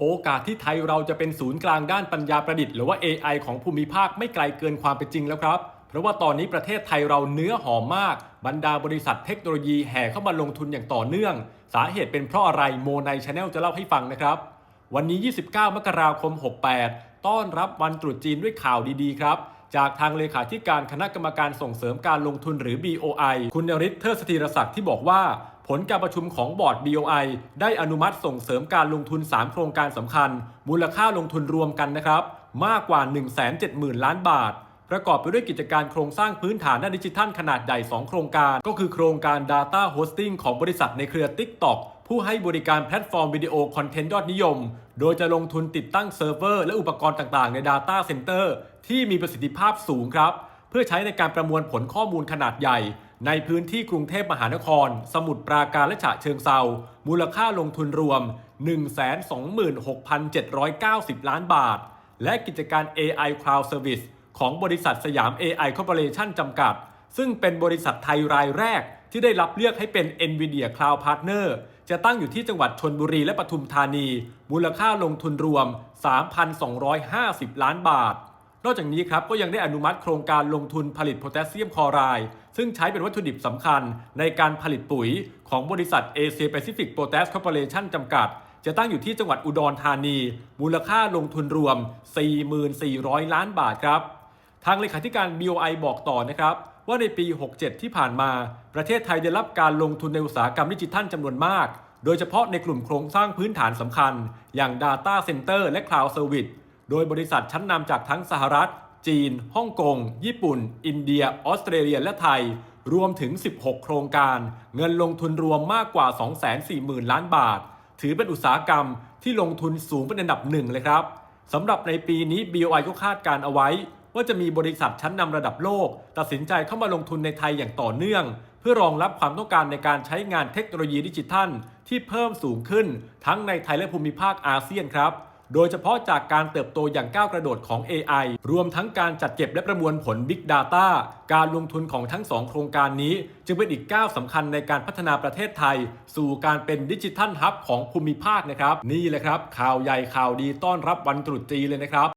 โอกาสที่ไทยเราจะเป็นศูนย์กลางด้านปัญญาประดิษฐ์หรือว่า AI ของภูมิภาคไม่ไกลเกินความเป็นจริงแล้วครับ เพราะว่าตอนนี้ประเทศไทยเราเนื้อหอมมาก บรรดาบริษัทเทคโนโลยีแห่เข้ามาลงทุนอย่างต่อเนื่อง สาเหตุเป็นเพราะอะไรโมในชาแนลจะเล่าให้ฟังนะครับ วันนี้ 29 มกราคม 68 ต้อนรับวันตรุษจีนด้วยข่าวดีๆ ครับจากทางเลขาธิการคณะกรรมการส่งเสริมการลงทุนหรือ BOI คุณนริศเทอร์สธีรศักดิ์ที่บอกว่า ผลการประชุมของบอร์ด BOI ได้อนุมัติส่งเสริมการลงทุน 3 โครงการสำคัญ มูลค่าลงทุนรวมกันนะครับ มากกว่า 170,000 ล้านบาท ประกอบไปด้วยกิจการโครงสร้างพื้นฐานด้านดิจิทัลขนาดใหญ่ 2 โครงการ ก็คือโครงการ Data Hosting ของบริษัทในเครือ TikTok ผู้ให้บริการแพลตฟอร์มวิดีโอคอนเทนต์ยอดนิยม โดยจะลงทุนติดตั้งเซิร์ฟเวอร์และอุปกรณ์ต่างๆ ใน Data Center ที่มีประสิทธิภาพสูงครับ เพื่อใช้ในการประมวลผลข้อมูลขนาดใหญ่ ในพื้นที่กรุงเทพมหานคร สมุทรปราการและฉะเชิงเซา มูลค่าลงทุนรวม 126,790 ล้านบาท และกิจการ AI Cloud Service ของบริษัทสยาม AI Corporation จำกัด ซึ่งเป็นบริษัทไทยรายแรกที่ได้รับเลือกให้เป็น NVIDIA Cloud Partner จะตั้งอยู่ที่จังหวัดชนบุรีและปทุมธานี มูลค่าลงทุนรวม 3,250 ล้านบาท นอกจากนี้ครับก็ยังได้อนุมัติโครงการลงทุนผลิตโพแทสเซียมคลอไรด์ซึ่งใช้เป็นวัตถุดิบสำคัญในการผลิตปุ๋ยของบริษัทเอเชียแปซิฟิกโพแทสคอร์ปอเรชั่นจำกัด จะตั้งอยู่ที่จังหวัดอุดรธานี มูลค่าลงทุนรวม 4,400 ล้านบาทครับ ทางเลขาธิการ BOI บอกต่อนะครับว่าในปี 67 ที่ผ่านมา ประเทศไทยได้รับการลงทุนในอุตสาหกรรมดิจิทัลจำนวนมาก โดยเฉพาะในกลุ่มโครงสร้างพื้นฐานสำคัญ อย่าง Data Center และ Cloud Service โดยบริษัทชั้นนำจากทั้งสหรัฐ จีน ฮ่องกง ญี่ปุ่น อินเดีย ออสเตรเลีย และไทย รวมถึง 16 โครงการ เงินลงทุนรวมมากกว่า 240,000 ล้านบาท ถือเป็นอุตสาหกรรมที่ลงทุนสูงเป็นอันดับหนึ่งเลยครับสำหรับในปีนี้ BOI ก็คาดการเอาไว้ ว่าจะมีบริษัทชั้นนำระดับโลก ตัดสินใจเข้ามาลงทุนในไทยอย่างต่อเนื่อง เพื่อรองรับความต้องการในการใช้งานเทคโนโลยีดิจิทัล ที่เพิ่มสูงขึ้น ทั้งในไทยและภูมิภาคอาเซียนครับ โดยเฉพาะจากการเติบโตอย่างก้าวกระโดดของ AI รวมทั้งการจัดเก็บและประมวลผล Big Data การลงทุนของทั้งสองโครงการนี้ จึงเป็นอีกก้าวสำคัญในการพัฒนาประเทศไทย สู่การเป็นดิจิทัลฮับของภูมิภาคนะครับ นี่แหละครับ ข่าวใหญ่ข่าวดีต้อนรับวันตรุษจีนเลยนะครับ